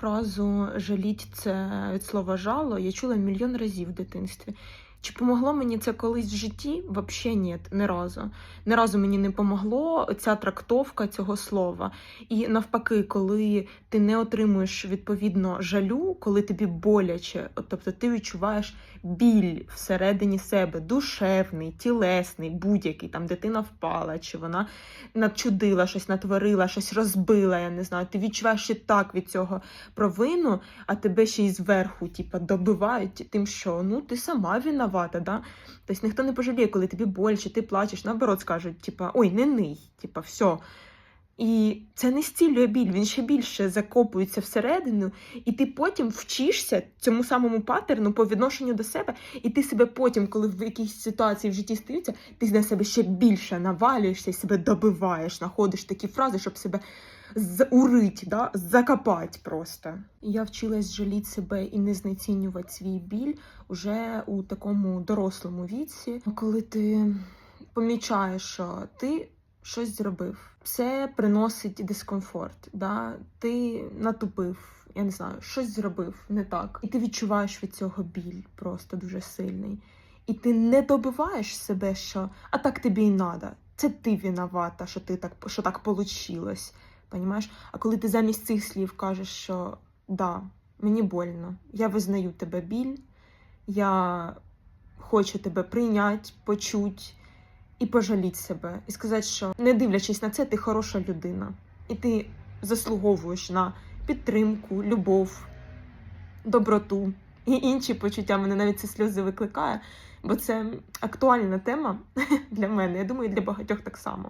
Фразу жаліть це від слова жало я чула мільйон разів в дитинстві. Чи помогло мені це колись в житті? Вообще ні, не разу. Не разу мені не помогло ця трактовка цього слова. І навпаки, коли ти не отримуєш відповідно жалю, коли тобі боляче, тобто ти відчуваєш біль всередині себе, душевний, тілесний, будь-який там дитина впала, чи вона начудила щось, натворила, щось розбила. Я не знаю. Ти відчуваєш ще так від цього провину, а тебе ще й зверху, типа, добивають тим, що ну ти сама винувата, да? Тобто ніхто не пожаліє, коли тобі боляче, ти плачеш, наоборот скажуть, типа, ой, не ний, типа, все. І це не стілює біль, він ще більше закопується всередину, і ти потім вчишся цьому самому паттерну по відношенню до себе, і ти себе потім, коли в якійсь ситуації в житті стаються, ти на себе ще більше навалюєшся і себе добиваєш, знаходиш такі фрази, щоб себе заурить, да? закопати просто. Я вчилась жаліти себе і не знецінювати свій біль уже у такому дорослому віці, коли ти помічаєш, що ти щось зробив. Це приносить дискомфорт. Да? Ти натупив, я не знаю, щось зробив не так. І ти відчуваєш від цього біль просто дуже сильний. І ти не добиваєш себе, що а так тобі й надо. Це ти виновата, що ти так що так получилось. Понімаєш? А коли ти замість цих слів кажеш, що да, мені больно, я визнаю тебе біль, я хочу тебе прийняти, почути і пожаліти себе, і сказати, що не дивлячись на це, ти хороша людина, і ти заслуговуєш на підтримку, любов, доброту і інші почуття. Мене навіть ці сльози викликає, бо це актуальна тема для мене. Я думаю, для багатьох так само.